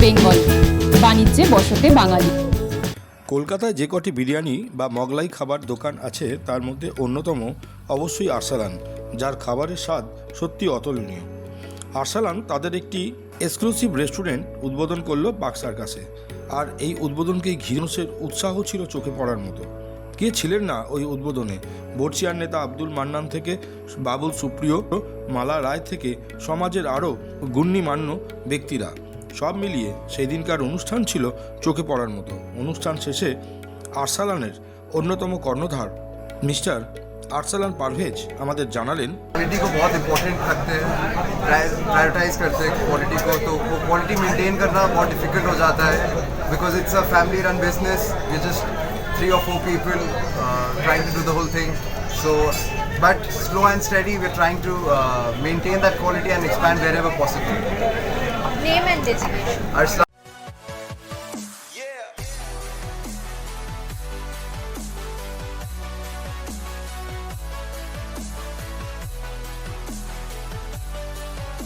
বেঙ্গল। বাণিজ্যে বসতে বাঙালি। কলকাতায় যে কটি বিরিয়ানি বা মগলাই খাবার দোকান আছে, তার মধ্যে অন্যতম অবশ্যই আরসালান যার খাবারের স্বাদ সত্যি অতুলনীয়। আরসালান তাদের একটি এক্সক্লুসিভ রেস্টুরেন্ট উদ্বোধন করল বাক্সার কাছে। আর এই উদ্বোধনকেই ঘিরসের উৎসাহ ছিল চোখে পড়ার মতো। কে ছিলেন না ওই উদ্বোধনে? বর্ষিয়ার নেতা আব্দুল মান্নান থেকে বাবুল সুপ্রিয়, মালা রায় থেকে সমাজের আরও গুণ্যমান্য ব্যক্তিরা। সব মিলিয়ে সেই দিনকার অনুষ্ঠান ছিল চোখে পড়ার মতো অনুষ্ঠান শেষে আরসালানের অন্যতম কর্ণধার মিস্টার আরসালান পারভেজ আমাদের জানালেন क्वालिटी को बहुत इंपॉर्टेंट रखते हैं प्रायोरिटाइज करते हैं क्वालिटी को तो वो क्वालिटी मेंटेन करना बहुत डिफिकल्ट हो जाता है because it's a family run business you just three और four people trying to do the whole thing so but slow and steady we are trying to maintain that quality and expand wherever possible Name and designation. Arslan